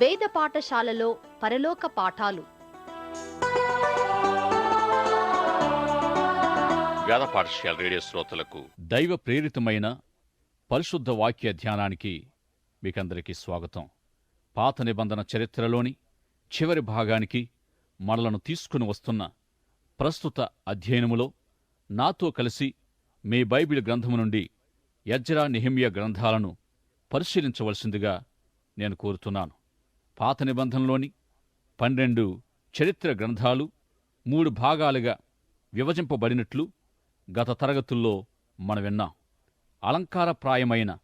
వేద పాఠశాలలో పరలోక పాఠాలు. వేద పాఠశాల రేడియో శ్రోతలకు దైవ ప్రేరితమైన పరిశుద్ధ వాక్య ధ్యానానికి మీకందరికీ స్వాగతం. పాత నిబంధన చరిత్రలోని చివరి భాగానికి మనలను తీసుకుని వస్తున్న ప్రస్తుత అధ్యయనములో నాతో కలిసి మీ బైబిల్ గ్రంథము నుండి యజ్రా నిహిమ్య గ్రంథాలను పరిశీలించవలసిందిగా నేను కోరుతున్నాను. పాత నిబంధనలోని పన్నెండు చరిత్ర గ్రంథాలు మూడు భాగాలుగా విభజింపబడినట్లు గత తరగతుల్లో మనం విన్నాం. అలంకారప్రాయమైన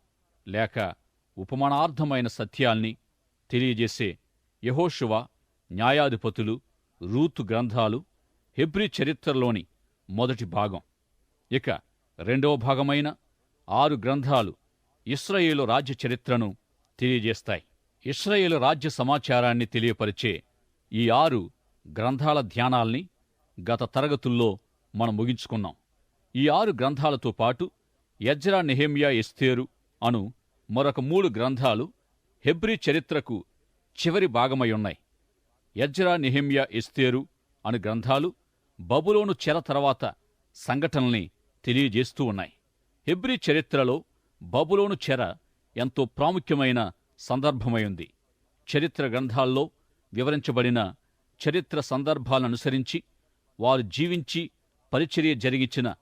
లేక ఉపమానార్థమైన సత్యాల్ని తెలియజేసే యహోషువ న్యాయాధిపతులు రూతు గ్రంథాలు హెబ్రీ చరిత్రలోని మొదటి భాగం. ఇక రెండవ భాగమైన ఆరు గ్రంథాలు ఇస్రాయేలు రాజ్య చరిత్రను తెలియజేస్తాయి. ఇస్రాయేలు రాజ్య సమాచారాన్ని తెలియపరిచే ఈ ఆరు గ్రంథాల ధ్యానాల్ని గత తరగతుల్లో మనం ముగించుకున్నాం. ఈ ఆరు గ్రంథాలతో పాటు యజ్రా నెహేమియా ఎస్తేరు అను మరొక మూడు గ్రంథాలు హెబ్రీ చరిత్రకు చివరి భాగమై ఉన్నాయి. యజ్రా నెహెమ్యా ఎస్తేరు అను గ్రంథాలు బబులోను చెర తర్వాత సంఘటనల్ని తెలియజేస్తూ ఉన్నాయి. హెబ్రీ చరిత్రలో బబులోను చెర ఎంతో ప్రాముఖ్యమైన సందర్భమైంది. చరిత్ర గ్రంథాల్లో వివరించబడిన చరిత్ర సందర్భాలనుసరించి వారు జీవించి పరిచర్య జరిగించిన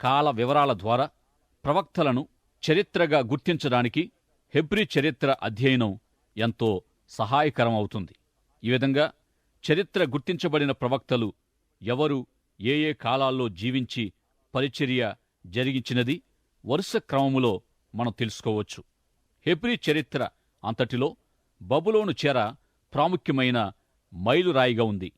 కాల వివరాల ద్వారా ప్రవక్తలను చరిత్రగా గుర్తించడానికి హెబ్రి చరిత్ర అధ్యయనం ఎంతో సహాయకరం అవుతుంది ఈ విధంగా చరిత్ర గుర్తించబడిన ప్రవక్తలు ఎవరు ఏ ఏ కాలాల్లో జీవించి పరిచర్య జరిగించినది వరుస క్రమములో మనం తెలుసుకోవచ్చు. హెబ్రి చరిత్ర అంతటిలో బబులోను చెర ప్రాముఖ్యమైన మైలురాయిగా ఉంది.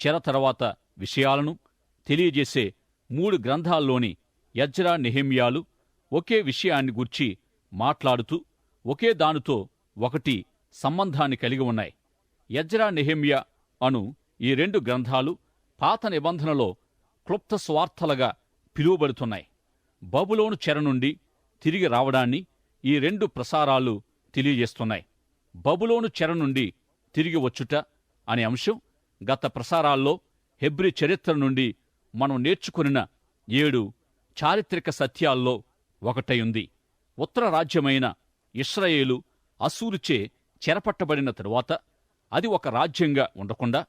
చెర తర్వాత విషయాలను తెలియజేసే మూడు గ్రంథాల్లోని యజ్రా నెహిమ్యాలు ఒకే విషయాన్ని గూర్చి మాట్లాడుతూ ఒకే దానితో ఒకటి సంబంధాన్ని కలిగి ఉన్నాయి. యజ్రా నెహెమ్యా అను ఈ రెండు గ్రంథాలు పాత నిబంధనలో క్లుప్త స్వార్థలుగా పిలువబడుతున్నాయి. బబులోను చెర నుండి తిరిగి రావడాన్ని ఈ రెండు ప్రసారాలు తెలియజేస్తున్నాయి. బబులోను చెర నుండి తిరిగి వచ్చుట అనే అంశం గత ప్రసారాల్లో హెబ్రి చరిత్ర నుండి మనం నేర్చుకున్న ఏడు చారిత్రక సత్యాల్లో ఒకటై ఉంది. ఉత్తర రాజ్యమైన ఇస్రాయేలు అసూరుచే చెరపట్టబడిన తరువాత అది ఒక రాజ్యంగా ఉండకుండా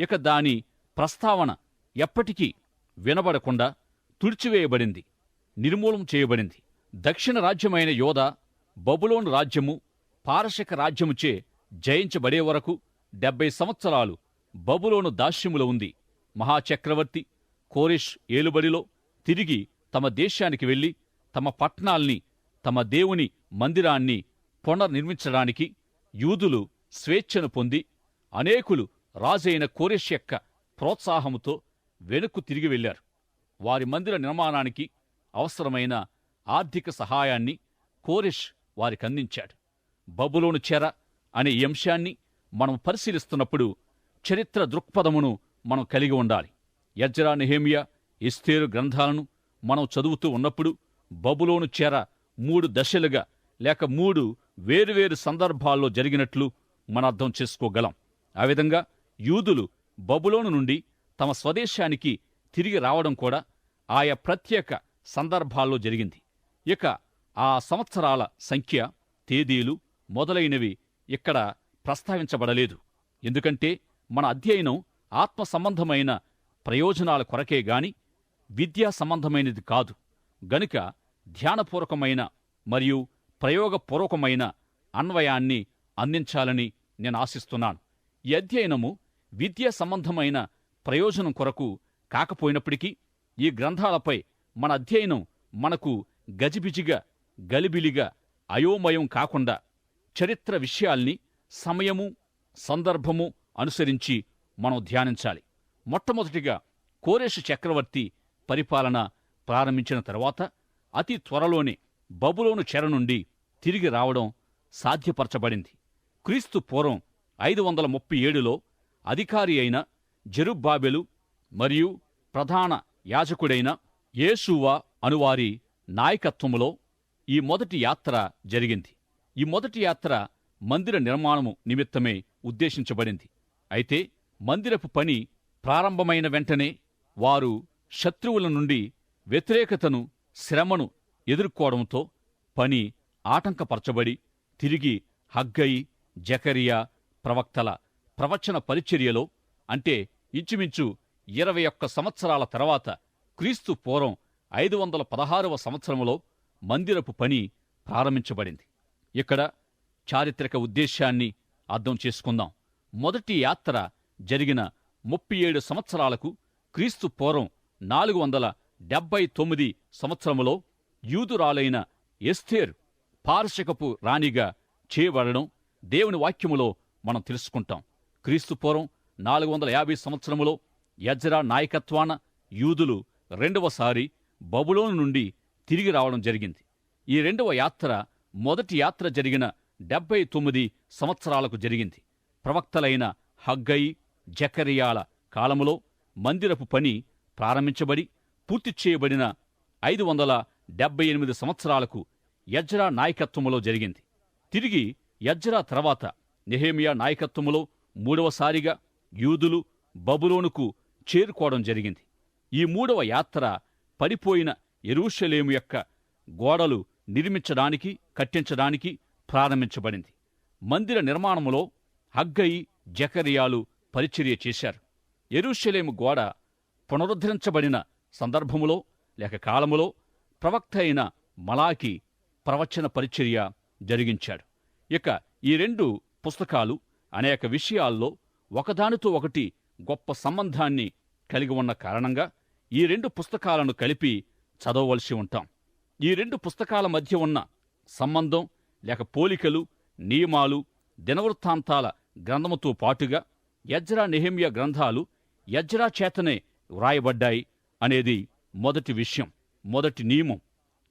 ఇక దాని ప్రస్తావన ఎప్పటికీ వినబడకుండా తుడిచివేయబడింది నిర్మూలం చేయబడింది. దక్షిణ రాజ్యమైన యోధ బబులోను రాజ్యము పారశక రాజ్యముచే జయించబడే వరకు డెబ్బై సంవత్సరాలు బబులోను దాస్యములో ఉంది. మహాచక్రవర్తి కోరిష్ ఏలుబడిలో తిరిగి తమ దేశానికి వెళ్ళి తమ పట్నాల్ని తమ దేవుని మందిరాన్ని పునర్నిర్మించడానికి యూదులు స్వేచ్ఛను పొంది అనేకులు రాజైన కోరిష్ యొక్క ప్రోత్సాహముతో వెనుక్కు తిరిగి వెళ్ళారు వారి మందిర నిర్మాణానికి అవసరమైన ఆర్థిక సహాయాన్ని కోరిష్ వారికందించాడు. బబులోను చెర అనే ఈ అంశాన్ని మనం పరిశీలిస్తున్నప్పుడు చరిత్ర దృక్పథమును మనం కలిగి ఉండాలి. యజ్రా నెహేమియా ఇస్తేరు గ్రంథాలను మనం చదువుతూ ఉన్నప్పుడు బబులోను చెర మూడు దశలుగా లేక మూడు వేరువేరు సందర్భాల్లో జరిగినట్లు మన అర్థం చేసుకోగలం. ఆ విధంగా యూదులు బబులోను నుండి తమ స్వదేశానికి తిరిగి రావడం కూడా ఆయా ప్రత్యేక సందర్భాల్లో జరిగింది. ఇక ఆ సంవత్సరాల సంఖ్య తేదీలు మొదలైనవి ఇక్కడ ప్రస్తావించబడలేదు. ఎందుకంటే మన అధ్యయనం ఆత్మ సంబంధమైన ప్రయోజనాల కొరకే గాని విద్యా సంబంధమైనది కాదు. గనుక ధ్యానపూర్వకమైన మరియు ప్రయోగపూర్వకమైన అన్వయాన్ని అందించాలని నేను ఆశిస్తున్నాను. ఈ అధ్యయనము విద్యా సంబంధమైన ప్రయోజనం కొరకు కాకపోయినప్పటికీ ఈ గ్రంథాలపై మన అధ్యయనం మనకు గజిబిజిగా గలిబిలిగా అయోమయం కాకుండా చరిత్ర విషయాల్ని సమయము సందర్భము అనుసరించి మనం ధ్యానించాలి. మొట్టమొదటిగా కోరేషు చక్రవర్తి పరిపాలన ప్రారంభించిన తర్వాత అతి త్వరలోనే బబులోను చెర నుండి తిరిగి రావడం సాధ్యపరచబడింది. క్రీస్తు పూర్వం ఐదు వందల ముప్పై ఏడులో అధికారి అయిన జెరుబ్బాబెలు మరియు ప్రధాన యాజకుడైన యేసువా అనువారి నాయకత్వములో ఈ మొదటి యాత్ర జరిగింది. ఈ మొదటి యాత్ర మందిర నిర్మాణము నిమిత్తమే ఉద్దేశించబడింది. అయితే మందిరపు పని ప్రారంభమైన వెంటనే వారు శత్రువుల నుండి వ్యతిరేకతను శ్రమను ఎదుర్కోవడంతో పని ఆటంకపరచబడి తిరిగి హగ్గయి జకరియా ప్రవక్తల ప్రవచన పరిచర్యలో అంటే ఇంచుమించు ఇరవై ఒక్క సంవత్సరాల తర్వాత క్రీస్తు పూర్వం ఐదు వందల పదహారవ సంవత్సరంలో మందిరపు పని ప్రారంభించబడింది. ఇక్కడ చారిత్రక ఉద్దేశాన్ని అర్థం చేసుకుందాం. మొదటి యాత్ర జరిగిన ముప్పై ఏడు సంవత్సరాలకు క్రీస్తు పూర్వం నాలుగు వందల డెబ్బై తొమ్మిది సంవత్సరములో యూదురాలైన ఎస్థేర్ పారశకపు రాణిగా చేయబడడం దేవుని వాక్యములో మనం తెలుసుకుంటాం. క్రీస్తు పూర్వం నాలుగు వందల యాభై సంవత్సరములో యజ్రా నాయకత్వాన యూదులు రెండవసారి బబులోను నుండి తిరిగి రావడం జరిగింది. ఈ రెండవ యాత్ర మొదటి యాత్ర జరిగిన డెబ్బై తొమ్మిది సంవత్సరాలకు జరిగింది. ప్రవక్తలైన హగ్గయి జకరియాల కాలములో మందిరపు పని ప్రారంభించబడి పూర్తి చేయబడిన ఐదు వందల డెబ్బై ఎనిమిది సంవత్సరాలకు యజ్రా నాయకత్వములో జరిగింది. తిరిగి యజ్రా తర్వాత నెహేమియా నాయకత్వములో మూడవసారిగా యూదులు బబులోనుకు చేరుకోవడం జరిగింది. ఈ మూడవ యాత్ర పడిపోయిన ఎరూషలేము యొక్క గోడలు నిర్మించడానికి కట్టించడానికి ప్రారంభించబడింది. మందిర నిర్మాణములో హగ్గయి జకరియాలు పరిచర్య చేశారు. ఎరుషలేము గోడ పునరుద్ధరించబడిన సందర్భములో లేక కాలములో ప్రవక్త అయిన మలాకి ప్రవచన పరిచర్య జరిగించాడు. ఇక ఈ రెండు పుస్తకాలు అనేక విషయాల్లో ఒకదానితో ఒకటి గొప్ప సంబంధాన్ని కలిగి ఉన్న కారణంగా ఈ రెండు పుస్తకాలను కలిపి చదవవలసి ఉంటాం. ఈ రెండు పుస్తకాల మధ్య ఉన్న సంబంధం లేక పోలికలు నియమాలు దినవృత్తాంతాల గ్రంథముతో పాటుగా యజ్రా నెహెమ్య గ్రంథాలు యజ్రా చేతనే వ్రాయబడ్డాయి అనేది మొదటి విషయం మొదటి నియమం.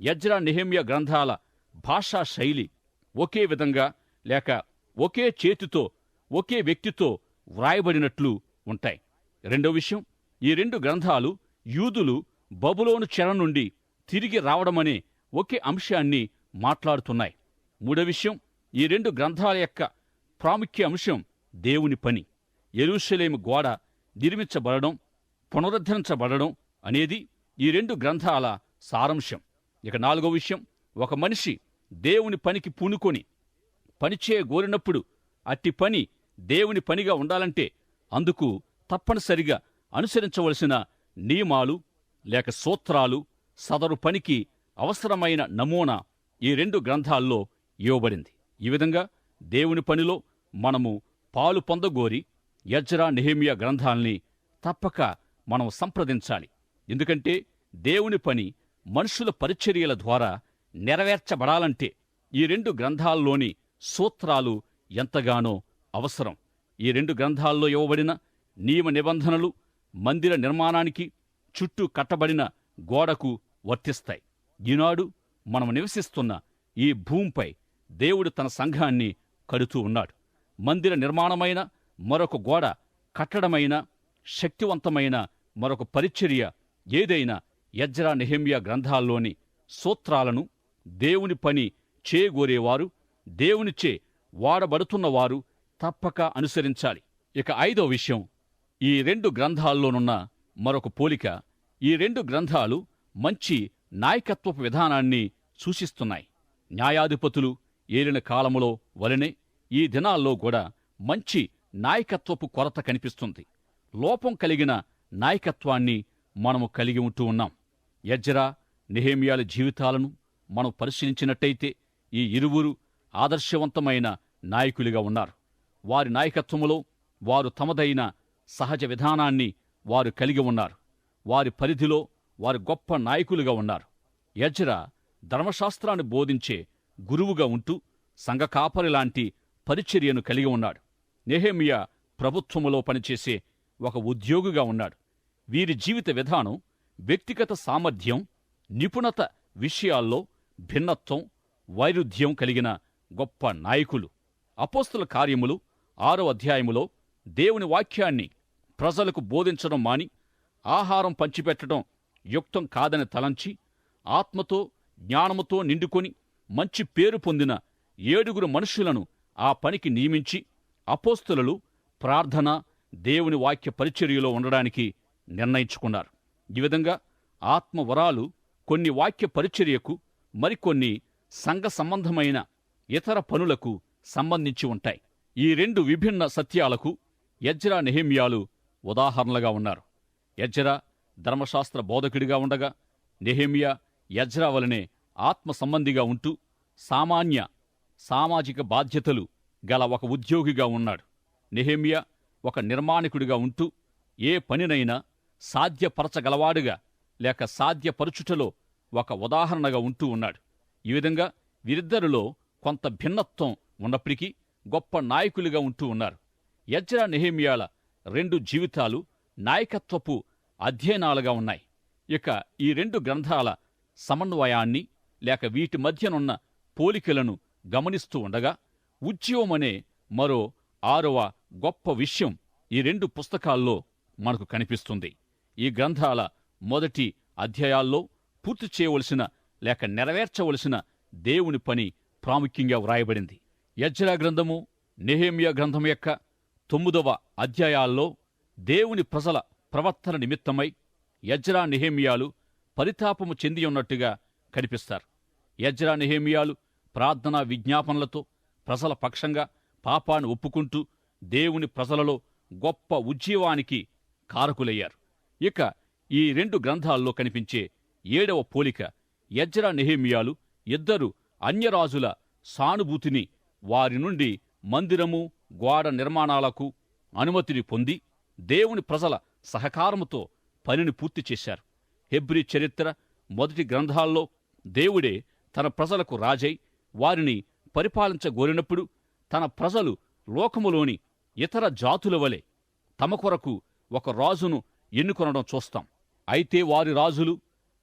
యజ్రా నెహెమ్య గ్రంథాల భాషా శైలి ఒకే విధంగా లేక ఒకే చేతితో ఒకే వ్యక్తితో వ్రాయబడినట్లు ఉంటాయి. రెండో విషయం ఈ రెండు గ్రంథాలు యూదులు బబులోను చెర నుండి తిరిగి రావడమనే ఒకే అంశాన్ని మాట్లాడుతున్నాయి. మూడో విషయం ఈ రెండు గ్రంథాల యొక్క ప్రాముఖ్య అంశం దేవుని పని. ఎరుషలేము గోడ నిర్మించబడడం పునరుద్ధరించబడడం అనేది ఈ రెండు గ్రంథాల సారాంశం. ఇక నాలుగో విషయం ఒక మనిషి దేవుని పనికి పూనుకొని పనిచేయ గోరినప్పుడు అట్టి పని దేవుని పనిగా ఉండాలంటే అందుకు తప్పనిసరిగా అనుసరించవలసిన నియమాలు లేక సూత్రాలు సదరు పనికి అవసరమైన నమూనా ఈ రెండు గ్రంథాల్లో ఇవ్వబడింది. ఈ విధంగా దేవుని పనిలో మనము పాలు పొందగోరి యజ్రా నెహేమియా గ్రంథాల్ని తప్పక మనం సంప్రదించాలి. ఎందుకంటే దేవుని పని మనుషుల పరిచర్యల ద్వారా నెరవేర్చబడాలంటే ఈ రెండు గ్రంథాల్లోని సూత్రాలు ఎంతగానో అవసరం. ఈ రెండు గ్రంథాల్లో ఇవ్వబడిన నియమ నిబంధనలు మందిర నిర్మాణానికి చుట్టూ కట్టబడిన గోడకు వర్తిస్తాయి. ఈనాడు మనం నివసిస్తున్న ఈ భూమిపై దేవుడు తన సంఘాన్ని కడుతూ ఉన్నాడు. మందిర నిర్మాణమైన మరొక గోడ కట్టడమైన శక్తివంతమైన మరొక పరిచర్య ఏదైనా యజ్రా నెహెమియా గ్రంథాల్లోని సూత్రాలను దేవుని పని చేయగోరేవారు దేవునిచే వాడబడుతున్నవారు తప్పక అనుసరించాలి. ఇక ఐదో విషయం ఈ రెండు గ్రంథాల్లోనున్న మరొక పోలిక ఈ రెండు గ్రంథాలు మంచి నాయకత్వపు విధానాన్ని సూచిస్తున్నాయి. న్యాయాధిపతులు ఏలిన కాలములో వలనే ఈ దినాల్లో కూడా మంచి నాయకత్వపు కొరత కనిపిస్తుంది. లోపం కలిగిన నాయకత్వాన్ని మనము కలిగి ఉంటూ ఉన్నాం. యజ్రా నిహేమియాల జీవితాలను మనం పరిశీలించినట్టయితే ఈ ఇరువురు ఆదర్శవంతమైన నాయకులుగా ఉన్నారు. వారి నాయకత్వములో వారు తమదైన సహజ విధానాన్ని వారు కలిగి ఉన్నారు. వారి పరిధిలో వారి గొప్ప నాయకులుగా ఉన్నారు. యజ్రా ధర్మశాస్త్రాన్ని బోధించే గురువుగా ఉంటూ సంఘకాపరి లాంటి పరిచర్యను కలిగి ఉన్నాడు. నెహేమియా ప్రభుత్వములో పనిచేసే ఒక ఉద్యోగిగా ఉన్నాడు. వీరి జీవిత విధానం వ్యక్తిగత సామర్థ్యం నిపుణత విషయాల్లో భిన్నత్వం వైరుధ్యం కలిగిన గొప్ప నాయకులు. అపోస్తుల కార్యములు ఆరో అధ్యాయములో దేవుని వాక్యాన్ని ప్రజలకు బోధించడం మాని ఆహారం పంచిపెట్టడం యుక్తం కాదని తలంచి ఆత్మతో జ్ఞానముతో నిండుకొని మంచి పేరు పొందిన ఏడుగురు మనుషులను ఆ పనికి నియమించి అపోస్తులు ప్రార్థన దేవుని వాక్య పరిచర్యలో ఉండడానికి నిర్ణయించుకున్నారు. ఈ విధంగా ఆత్మవరాలు కొన్ని వాక్య పరిచర్యకు మరికొన్ని సంఘ సంబంధమైన ఇతర పనులకు సంబంధించి ఉంటాయి. ఈ రెండు విభిన్న సత్యాలకు యజ్రా నెహిమ్యాలు ఉదాహరణలుగా ఉన్నారు. యజ్రా ధర్మశాస్త్ర బోధకుడిగా ఉండగా నెహేమియా యజ్రా వలనే ఆత్మ సంబంధిగా ఉంటూ సామాన్య సామాజిక బాధ్యతలు గల ఒక ఉద్యోగిగా ఉన్నాడు. నెహేమియా ఒక నిర్మాణికుడిగా ఉంటూ ఏ పనినైనా సాధ్యపరచగలవాడుగా లేక సాధ్యపరుచుటలో ఒక ఉదాహరణగా ఉంటూ ఉన్నాడు. ఈ విధంగా వీరిద్దరిలో కొంత భిన్నత్వం ఉన్నప్పటికీ గొప్ప నాయకులుగా ఉంటూ ఉన్నారు. యజ్రా నెహేమియాల రెండు జీవితాలు నాయకత్వపు అధ్యయనాలుగా ఉన్నాయి. ఇక ఈ రెండు గ్రంథాల సమన్వయాన్ని లేక వీటి మధ్యనున్న పోలికలను గమనిస్తూ ఉండగా ఉద్యమమనే మరో ఆరవ గొప్ప విషయం ఈ రెండు పుస్తకాల్లో మనకు కనిపిస్తుంది. ఈ గ్రంథాల మొదటి అధ్యాయాల్లో పూర్తి చేయవలసిన లేక నెరవేర్చవలసిన దేవుని పని ప్రాముఖ్యంగా వ్రాయబడింది. యజ్రా గ్రంథము నెహేమియా గ్రంథం యొక్క తొమ్మిదవ అధ్యాయాల్లో దేవుని ప్రజల ప్రవర్తన నిమిత్తమై యజ్రా నిహేమియాలు పరితాపము చెంది ఉన్నట్టుగా కనిపిస్తారు. యజ్రా నిహేమియాలు ప్రార్థనా విజ్ఞాపనలతో ప్రజల పక్షంగా పాపాన్ని ఒప్పుకుంటూ దేవుని ప్రజలలో గొప్ప ఉజ్జీవానికి కారకులయ్యారు. ఇక ఈ రెండు గ్రంథాల్లో కనిపించే ఏడవ పోలిక యజ్రా నెహేమియాలు ఇద్దరు అన్యరాజుల సానుభూతిని వారి నుండి మందిరము గోడ నిర్మాణాలకు అనుమతిని పొంది దేవుని ప్రజల సహకారముతో పనిని పూర్తి చేశారు. హెబ్రి చరిత్ర మొదటి గ్రంథాల్లో దేవుడే తన ప్రజలకు రాజై వారిని పరిపాలించగోరినప్పుడు తన ప్రజలు లోకములోని ఇతర జాతుల వలె తమ కొరకు ఒక రాజును ఎన్నుకొనడం చూస్తాం. అయితే వారి రాజులు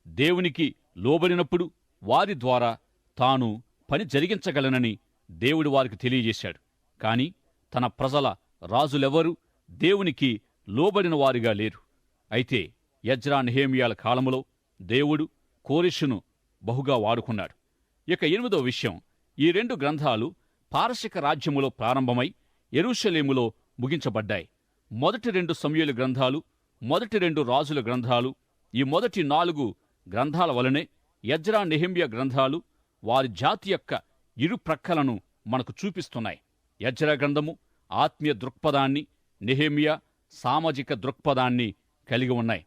దేవునికి లోబడినప్పుడు వారి ద్వారా తాను పని జరిగించగలనని దేవుడు వారికి తెలియజేశాడు. కాని తన ప్రజల రాజులెవరూ? దేవునికి లోబడిన వారిగా లేరు. అయితే యజ్రా నెహేమియాల కాలములో దేవుడు కోరిషును బహుగా వాడుకున్నాడు. ఇక ఎనిమిదో విషయం ఈ రెండు గ్రంథాలు పారసిక రాజ్యములో ప్రారంభమై ఎరుషలేములో ముగించబడ్డాయి. మొదటి రెండు సమయలు గ్రంథాలు మొదటి రెండు రాజుల గ్రంథాలు ఈ మొదటి నాలుగు గ్రంథాల వలనే యజ్రా నెహెంబియా గ్రంథాలు వారి జాతి యొక్క ఇరు ప్రక్కలను మనకు చూపిస్తున్నాయి. యజ్రా గ్రంథము ఆత్మీయ దృక్పథాన్ని నెహేమియా సామాజిక దృక్పథాన్ని కలిగి ఉన్నాయి.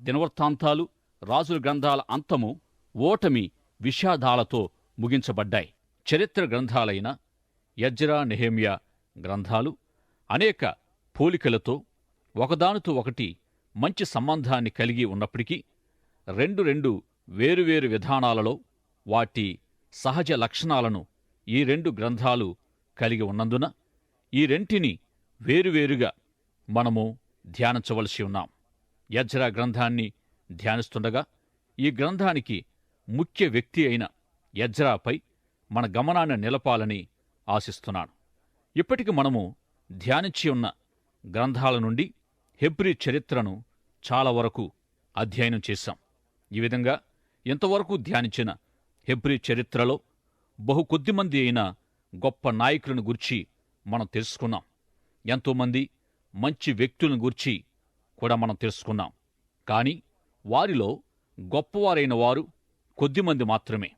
దినవృత్తాంతాలు రాజుల గ్రంథాల అంతము ఓటమి విషాదాలతో ముగించబడ్డాయి. చరిత్ర గ్రంథాలైన యజ్రా నెహేమియా గ్రంథాలు అనేక పోలికలతో ఒకదానితో ఒకటి మంచి సంబంధాన్ని కలిగి ఉన్నప్పటికీ రెండు రెండు వేరువేరు విధానాలలో వాటి సహజ లక్షణాలను ఈ రెండు గ్రంథాలు కలిగి ఉన్నందున ఈ రెంటిని వేరువేరుగా మనము ధ్యానించవలసి ఉన్నాం. యజ్రా గ్రంథాన్ని ధ్యానిస్తుండగా ఈ గ్రంథానికి ముఖ్య వ్యక్తి అయిన యజ్రాపై మన గమనాన్ని నిలపాలని ఆశిస్తున్నాను. ఇప్పటికి మనము ధ్యానించి ఉన్న గ్రంథాల నుండి హెబ్రి చరిత్రను చాలా వరకు అధ్యయనం చేశాం. ఈ విధంగా ఇంతవరకు ధ్యానించిన హెబ్రి చరిత్రలో బహు కొద్దిమంది అయిన గొప్ప నాయకులను గురించి మనం తెలుసుకున్నాం. ఎంతోమంది మంచి వ్యక్తులను గూర్చి కూడా మనం తెలుసుకున్నాం. కాని వారిలో గొప్పవారైన వారు కొద్దిమంది మాత్రమే.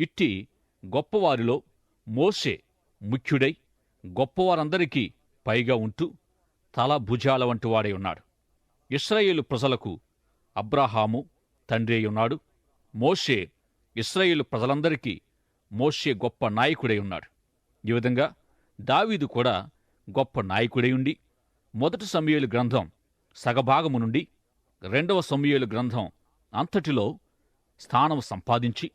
ఇట్టి గొప్పవారిలో మోసే ముఖ్యుడై గొప్పవారందరికీ పైగా ఉంటూ తల భుజాల వంటి వాడై ఉన్నాడు. ఇస్రాయేలు ప్రజలకు అబ్రాహాము తండ్రి అయి ఉన్నాడు. మోషే ఇస్రాయేలు ప్రజలందరికీ మోషే గొప్ప నాయకుడై ఉన్నాడు. ఈ విధంగా దావీదు కూడా గొప్ప నాయకుడై ఉండి మొదటి సమయలు గ్రంథం సగభాగము నుండి రెండవ సమయలు గ్రంథం అంతటిలో స్థానం సంపాదించి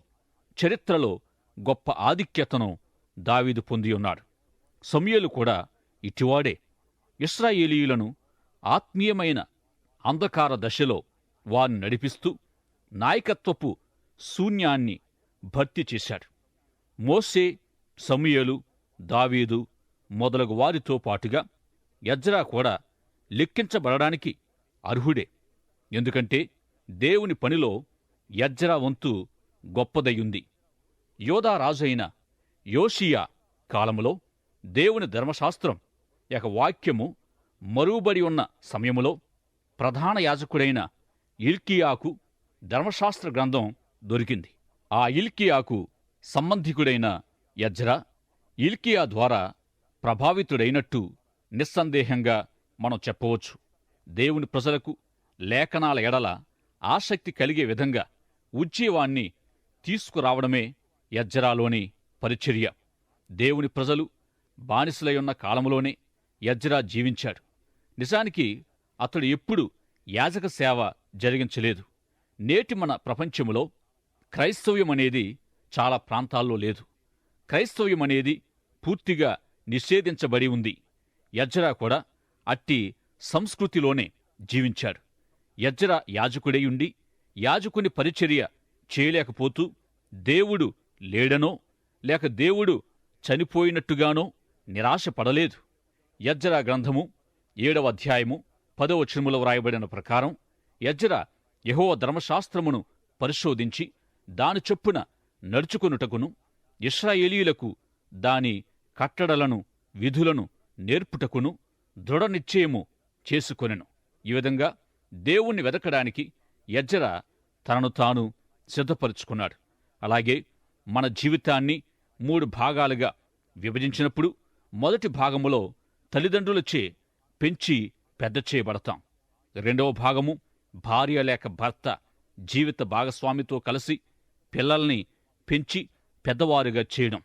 చరిత్రలో గొప్ప ఆధిక్యతను దావీదు పొంది ఉన్నాడు. సమయలు కూడా ఇటివాడే. ఇస్రాయేలీయులను ఆత్మీయమైన అంధకార దశలో వారిని నడిపిస్తూ నాయకత్వపు శూన్యాన్ని భర్తీ చేశాడు. మోసే సమయలు దావీదు మొదలగు వారితో పాటుగా యజ్రా కూడా లెక్కించబడడానికి అర్హుడే. ఎందుకంటే దేవుని పనిలో యజ్రా వంతు గొప్పదయ్యుంది. యోధారాజైన యోషియా కాలములో దేవుని ధర్మశాస్త్రం యొక్క వాక్యము మరుగుబడి ఉన్న సమయములో ప్రధాన యాజకుడైన ఇల్కియాకు ధర్మశాస్త్ర గ్రంథం దొరికింది. ఆ ఇల్కియాకు సంబంధికుడైన యజ్రా ఇల్కియా ద్వారా ప్రభావితుడైనట్టు నిస్సందేహంగా మనం చెప్పవచ్చు. దేవుని ప్రజలకు లేఖనాల ఎడల ఆసక్తి కలిగే విధంగా ఉజ్జీవాన్ని తీసుకురావడమే యజ్జరాలోని పరిచర్య. దేవుని ప్రజలు బానిసలై ఉన్న కాలంలోనే యజ్జరా జీవించాడు నిజానికి అతడు ఎప్పుడు యాజక సేవ జరిగించలేదు. నేటి మన ప్రపంచములో క్రైస్తవ్యం అనేది చాలా ప్రాంతాల్లో లేదు. క్రైస్తవ్యం అనేది పూర్తిగా నిషేధించబడి ఉంది. యజ్జరా కూడా అట్టి సంస్కృతిలోనే జీవించాడు. యజ్జరా యాజకుడేయుండి యాజకుని పరిచర్య చేయలేకపోతూ దేవుడు లేడనో లేక దేవుడు చనిపోయినట్టుగానో నిరాశపడలేదు. యజ్జరా గ్రంథము ఏడవ అధ్యాయము పదవ వ్రాయబడిన ప్రకారం యజ్జరా యెహోవ ధర్మశాస్త్రమును పరిశోధించి దాని చొప్పున నడుచుకొనుటకును ఇస్రాయేలీలకు దాని కట్టడలను విధులను నేర్పుటకును దృఢ నిశ్చయము చేసుకొనెను. ఈ విధంగా దేవుణ్ణి వెదకడానికి యజ్జర తనను తాను సిద్ధపరుచుకున్నాడు. అలాగే మన జీవితాన్ని మూడు భాగాలుగా విభజించినప్పుడు మొదటి భాగములో తల్లిదండ్రులచే పెంచి పెద్ద చేయబడతాం. రెండవ భాగము భార్య లేక భర్త జీవిత భాగస్వామితో కలిసి పిల్లల్ని పెంచి పెద్దవారుగా చేయడం.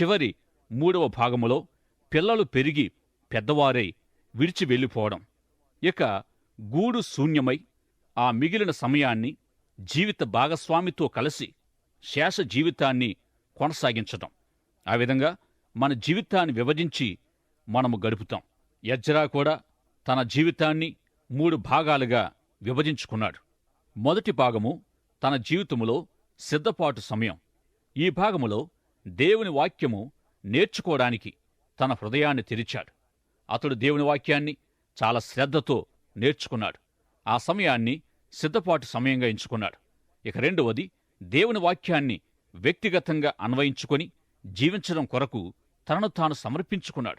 చివరి మూడవ భాగములో పిల్లలు పెరిగి పెద్దవారై విడిచి వెళ్ళిపోవడం. ఇక గూడు శూన్యమై ఆ మిగిలిన సమయాన్ని జీవిత భాగస్వామితో కలిసి శేష జీవితాన్ని కొనసాగించటం. ఆ విధంగా మన జీవితాన్ని విభజించి మనము గడుపుతాం. యజ్రా కూడా తన జీవితాన్ని మూడు భాగాలుగా విభజించుకున్నాడు. మొదటి భాగము తన జీవితములో సిద్ధపాటు సమయం. ఈ భాగములో దేవుని వాక్యము నేర్చుకోవడానికి తన హృదయాన్ని తెరిచాడు. అతడు దేవుని వాక్యాన్ని చాలా శ్రద్ధతో నేర్చుకున్నాడు. ఆ సమయాన్ని సిద్ధపాటు సమయంగా ఎంచుకున్నాడు. ఇక రెండవది దేవుని వాక్యాన్ని వ్యక్తిగతంగా అన్వయించుకొని జీవించడం కొరకు తనను తాను సమర్పించుకున్నాడు.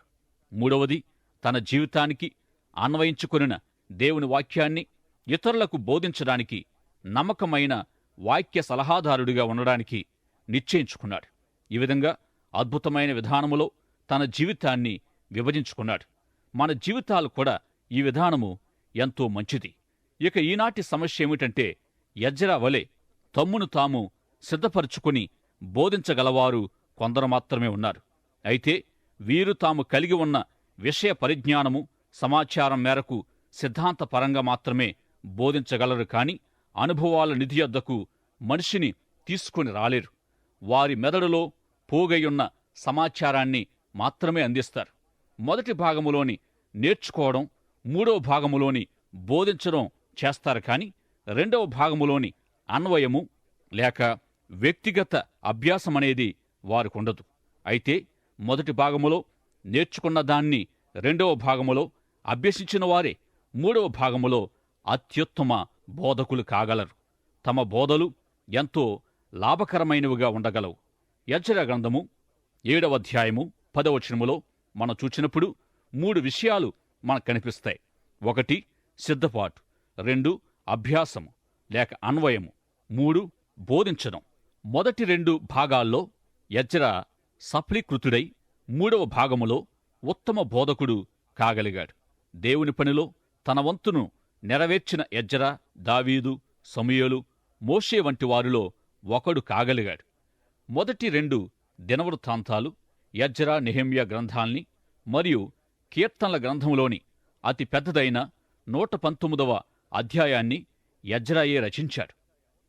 మూడవది తన జీవితానికి అన్వయించుకొనిన దేవుని వాక్యాన్ని ఇతరులకు బోధించడానికి నమ్మకమైన వాక్య సలహాదారుడిగా ఉండడానికి నిశ్చయించుకున్నాడు. ఈ విధంగా అద్భుతమైన విధానములో తన జీవితాన్ని విభజించుకున్నాడు. మన జీవితాలు కూడా ఈ విధానము ఎంతో మంచిది. ఇక ఈనాటి సమస్య ఏమిటంటే యజ్జరా వలె తమ్మును తాము సిద్ధపరుచుకుని బోధించగలవారు కొందరు మాత్రమే ఉన్నారు. అయితే వీరు తాము కలిగి ఉన్న విషయ పరిజ్ఞానము సమాచారం మేరకు సిద్ధాంతపరంగా మాత్రమే బోధించగలరు కాని అనుభవాల నిధి యొద్దకు మనిషిని తీసుకుని రాలేరు. వారి మెదడులో పోగయ్యున్న సమాచారాన్ని మాత్రమే అందిస్తారు. మొదటి భాగములోని నేర్చుకోవడం మూడవ భాగములోని బోధించడం చేస్తారు కాని రెండవ భాగములోని అన్వయము లేక వ్యక్తిగత అభ్యాసమనేది వారికుండదు అయితే మొదటి భాగములో నేర్చుకున్న దాన్ని రెండవ భాగములో అభ్యసించిన వారే మూడవ భాగములో అత్యుత్తమ బోధకులు కాగలరు. తమ బోధలు ఎంతో లాభకరమైనవిగా ఉండగలవు. యజ్ర గ్రంథము ఏడవ అధ్యాయము పదవచనములో మనం చూచినప్పుడు మూడు విషయాలు మనకు కనిపిస్తాయి. ఒకటి సిద్ధపాటు. రెండు అభ్యాసము. లేక అన్వయము. మూడు బోధించడం. మొదటి రెండు భాగాల్లో యజ్ర సఫలీకృతుడై మూడవ భాగములో ఉత్తమ బోధకుడు కాగలిగాడు. దేవుని పనిలో తన వంతును నెరవేర్చిన యజ్ర దావీదు సమయలు మోషే వంటి వారిలో ఒకడు కాగలిగాడు. మొదటి రెండు దినవృత్తాంతాలు యజ్రా నెహెమ్యా గ్రంథాల్ని మరియు కీర్తనల గ్రంథంలోని అతి పెద్దదైన నూట పంతొమ్మిదవ అధ్యాయాన్ని యజ్రాయే రచించాడు.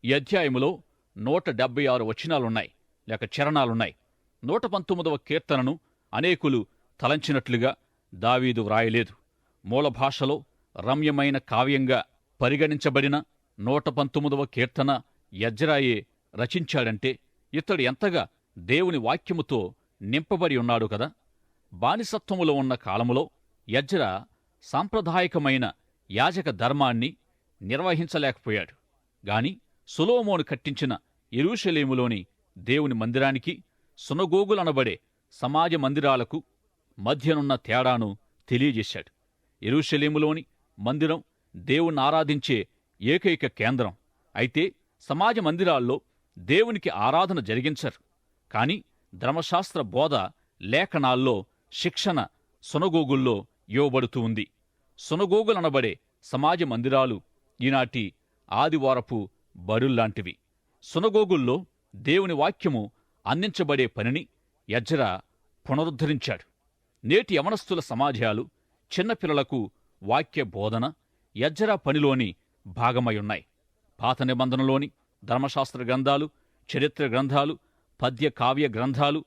ఈ అధ్యాయములో నూట డెబ్బై ఆరు వచనాలున్నాయి లేక చరణాలున్నాయి. నూట పంతొమ్మిదవ కీర్తనను అనేకులు తలంచినట్లుగా దావీదు వ్రాయలేదు. మూల భాషలో రమ్యమైన కావ్యంగా పరిగణించబడిన నూట పంతొమ్మిదవ కీర్తన యజ్రాయే రచించాడంటే ఇతడు ఎంతగా దేవుని వాక్యముతో నింపబడి ఉన్నాడు కదా. బానిసత్వములో ఉన్న కాలములో యజ్ర సాంప్రదాయకమైన యాజక ధర్మాన్ని నిర్వహించలేకపోయాడు. గాని సులోమోను కట్టించిన ఎరుషలేములోని దేవుని మందిరానికి సునగోగులనబడే సమాజ మందిరాలకు మధ్యనున్న తేడాను తెలియజేశాడు. ఎరుషలేములోని మందిరం దేవుణ్ణి ఆరాధించే ఏకైక కేంద్రం. అయితే సమాజ మందిరాల్లో దేవునికి ఆరాధన జరిగించరు. కాని ధర్మశాస్త్ర బోధ లేఖనాల్లో శిక్షణ సునగోగుల్లో ఇవ్వబడుతూ ఉంది. సునగోగులనబడే సమాజ మందిరాలు ఈనాటి ఆదివారపు బరుల్లాంటివి సునగోగుల్లో దేవుని వాక్యము అందించబడే పనిని యజ్ర పునరుద్ధరించాడు. నేటి యవనస్తుల సమాజాలు చిన్నపిల్లలకు వాక్య బోధన యజ్జరా పనిలోని భాగమై పాత నిబంధనలోని ధర్మశాస్త్ర గ్రంథాలు చరిత్ర గ్రంథాలు పద్య కావ్య గ్రంథాలు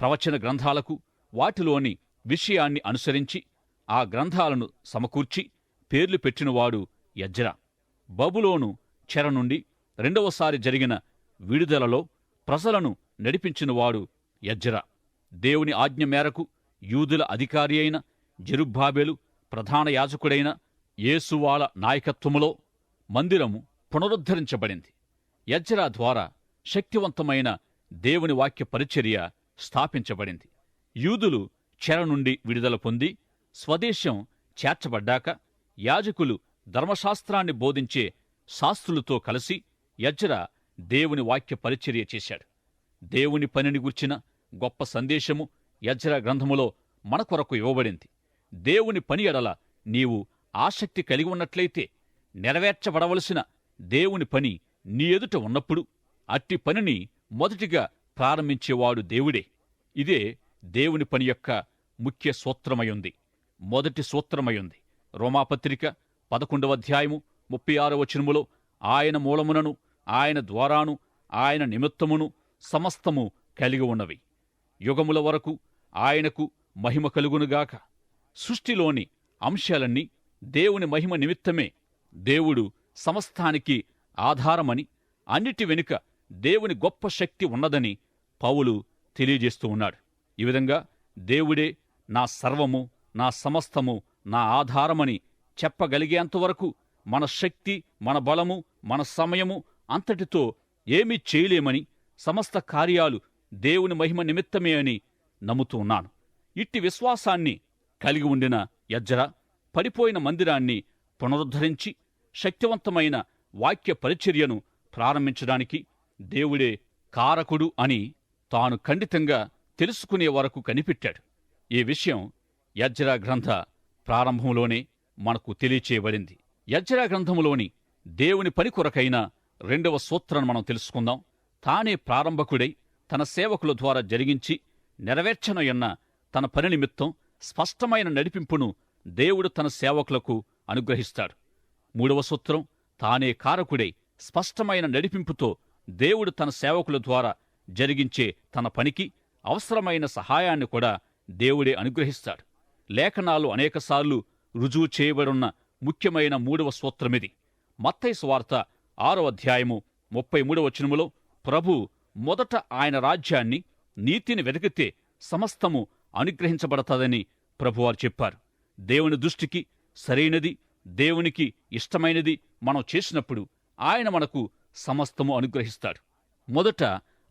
ప్రవచన గ్రంథాలకు వాటిలోని విషయాన్ని అనుసరించి ఆ గ్రంథాలను సమకూర్చి పేర్లు పెట్టినవాడు యజ్రా. బబులోను చెర నుండి రెండవసారి జరిగిన విడుదలలో ప్రజలను నడిపించినవాడు యజ్రా. దేవుని ఆజ్ఞ మేరకు యూదుల అధికారి అయిన జెరుబ్బాబెలు ప్రధాన యాజకుడైన యేసువాల నాయకత్వములో మందిరము పునరుద్ధరించబడింది. యజ్రా ద్వారా శక్తివంతమైన దేవుని వాక్య పరిచర్య స్థాపించబడింది. యూదులు చెర నుండి విడుదల పొంది స్వదేశం చేర్చబడ్డాక యాజకులు ధర్మశాస్త్రాన్ని బోధించే శాస్త్రులతో కలిసి యజ్ర దేవుని వాక్య పరిచర్య చేశాడు. దేవుని పనిని గుర్చిన గొప్ప సందేశము యజ్ర గ్రంథములో మన కొరకు ఇవ్వబడింది. దేవుని పని ఎడల నీవు ఆసక్తి కలిగి ఉన్నట్లయితే నెరవేర్చబడవలసిన దేవుని పని నీ ఎదుట ఉన్నప్పుడు అట్టి పనిని మొదటిగా ప్రారంభించేవాడు దేవుడే. ఇదే దేవుని పని యొక్క ముఖ్య సూత్రమయుంది మొదటి సూత్రమయుంది రోమాపత్రిక పదకొండవ అధ్యాయము ముప్పై ఆరవ వచనములో ఆయన మూలమునను ఆయన ద్వారాను ఆయన నిమిత్తమును సమస్తము కలిగి ఉన్నవి. యుగముల వరకు ఆయనకు మహిమ కలుగునుగాక సృష్టిలోని అంశాలన్నీ దేవుని మహిమ నిమిత్తమే దేవుడు సమస్తానికి ఆధారమని అన్నిటి వెనుక దేవుని గొప్ప శక్తి ఉన్నదని పౌలు తెలియజేస్తూ ఉన్నాడు. ఈ విధంగా దేవుడే నా సర్వము నా సమస్తము నా ఆధారమని చెప్పగలిగేంతవరకు మన శక్తి మన బలము మన సమయము అంతటితో ఏమీ చేయలేమని సమస్త కార్యాలు దేవుని మహిమ నిమిత్తమే అని నమ్ముతూ ఉన్నాను. ఇట్టి విశ్వాసాన్ని కలిగి ఉండిన యజ్జర పడిపోయిన మందిరాన్ని పునరుద్ధరించి శక్తివంతమైన వాక్య పరిచర్యను ప్రారంభించడానికి దేవుడే కారకుడు అని తాను ఖండితంగా తెలుసుకునే వరకు కనిపెట్టాడు. ఈ విషయం యజ్రా గ్రంథ ప్రారంభంలోనే మనకు తెలియచేయబడింది. యజ్రా గ్రంథములోని దేవుని పని కొరకైన రెండవ సూత్రాన్ని మనం తెలుసుకుందాం. తానే ప్రారంభకుడై తన సేవకుల ద్వారా జరిగించి నెరవేర్చనయన్న తన పని నిమిత్తం స్పష్టమైన నడిపింపును దేవుడు తన సేవకులకు అనుగ్రహిస్తాడు. మూడవ సూత్రం తానే కారకుడై స్పష్టమైన నడిపింపుతో దేవుడు తన సేవకుల ద్వారా జరిగించే తన పనికి అవసరమైన సహాయాన్ని కూడా దేవుడే అనుగ్రహిస్తాడు. లేఖనాలు అనేకసార్లు రుజువు చేయబడున్న ముఖ్యమైన మూడవ సూత్రమిది మత్తయి వార్త ఆరో అధ్యాయము ముప్పై మూడవ వచనములో ప్రభు మొదట ఆయన రాజ్యాన్ని నీతిని వెతికితే సమస్తము అనుగ్రహించబడతాదని ప్రభువారు చెప్పారు. దేవుని దృష్టికి సరైనది దేవునికి ఇష్టమైనది మనం చేసినప్పుడు ఆయన మనకు సమస్తము అనుగ్రహిస్తాడు. మొదట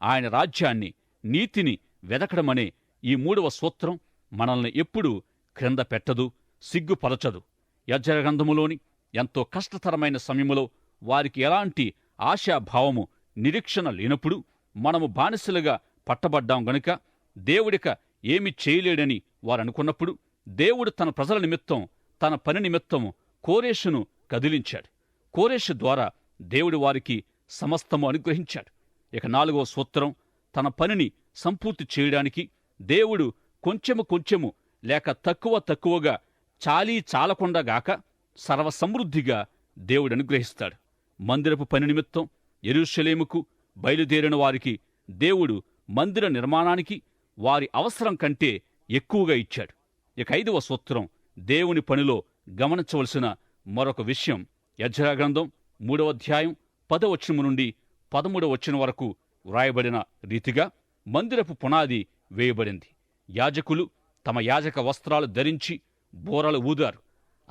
ఆయన రాజ్యాన్ని నీతిని వెదకడమనే ఈ మూడవ సూత్రం మనల్ని ఎప్పుడూ క్రింద పెట్టదు సిగ్గుపరచదు. యజ్జరగంధములోని ఎంతో కష్టతరమైన సమయములో వారికి ఎలాంటి ఆశాభావము నిరీక్షణ లేనప్పుడు మనము బానిసలుగా పట్టబడ్డాం గనుక దేవుడిక ఏమి చేయలేడని వారనుకున్నప్పుడు దేవుడు తన ప్రజల నిమిత్తం తన పని నిమిత్తం కోరేషును కదిలించాడు. కోరేషు ద్వారా దేవుడు వారికి సమస్తము అనుగ్రహించాడు. ఇక నాలుగవ సూత్రం తన పనిని సంపూర్తి చేయడానికి దేవుడు కొంచెము కొంచెము లేక తక్కువ తక్కువగా చాలీ చాలకుండా గాక సర్వసమృద్ధిగా దేవుడు అనుగ్రహిస్తాడు. మందిరపు పని నిమిత్తం ఎరుషలేముకు బయలుదేరిన వారికి దేవుడు మందిర నిర్మాణానికి వారి అవసరం కంటే ఎక్కువగా ఇచ్చాడు. ఇక ఐదవ సూత్రం దేవుని పనిలో గమనించవలసిన మరొక విషయం యజ్రాగ్రంథం మూడవ అధ్యాయం పదవచనము నుండి పదమూడవ వచనం వరకు వ్రాయబడిన రీతిగా మందిరపు పునాది వేయబడింది. యాజకులు తమ యాజక వస్త్రాలు ధరించి బోరలు ఊదారు.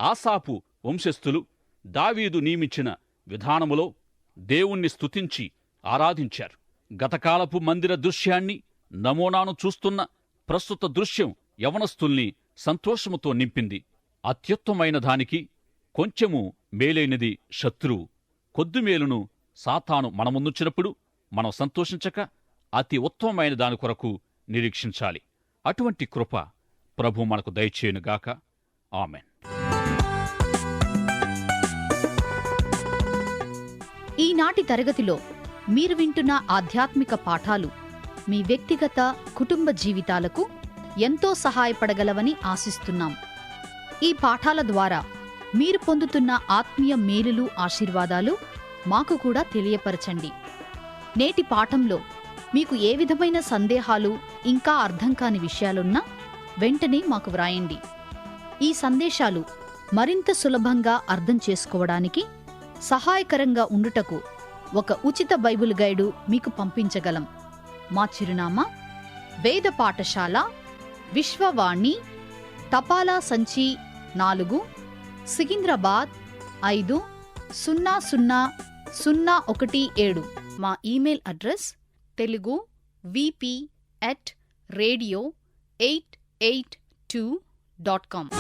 ఆసాపు వంశస్థులు దావీదు నియమించిన విధానములో దేవుణ్ణి స్తుతించి ఆరాధించారు. గతకాలపు మందిర దృశ్యాన్ని నమూనాను చూస్తున్న ప్రస్తుత దృశ్యం యవనస్తుల్ని సంతోషముతో నింపింది. అత్యుత్తమైన దానికి కొంచెము మేలైనది శత్రువు. కొద్దిమేలును సాతాను మనముందుంచినప్పుడు మనం సంతోషించక అతి ఉత్తమమైన దాని కొరకు నిరీక్షించాలి. అటువంటి కృప ప్రభు మనకు దయచేయునుగాక ఆమెన్. ఈనాటి తరగతిలో మీరు వింటున్న ఆధ్యాత్మిక పాఠాలు మీ వ్యక్తిగత కుటుంబ జీవితాలకు ఎంతో సహాయపడగలవని ఆశిస్తున్నాం. ఈ పాఠాల ద్వారా మీరు పొందుతున్న ఆత్మీయ మేలులు ఆశీర్వాదాలు మాకు కూడా తెలియపరచండి. నేటి పాఠంలో మీకు ఏ విధమైన సందేహాలు ఇంకా అర్థం కాని విషయాలున్నా వెంటనే మాకు వ్రాయండి. ఈ సందేశాలు మరింత సులభంగా అర్థం చేసుకోవడానికి సహాయకరంగా ఉండుటకు ఒక ఉచిత బైబిల్ గైడు మీకు పంపించగలం. మా చిరునామా వేద పాఠశాల విశ్వవాణి తపాలా సంచి నాలుగు సికింద్రాబాద్ ఐదు సున్నా సున్నా సున్నా ఒకటి ఏడు. మా email address Telugu VP at radio eight eight two dot com.